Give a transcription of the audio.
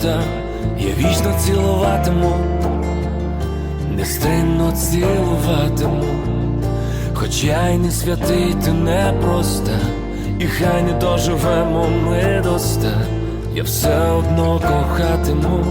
вуста, я вічно цілуватиму, нестримно цілуватиму, хоч я й не святий, ти не проста, і хай не доживемо ми до ста, я все одно кохатиму.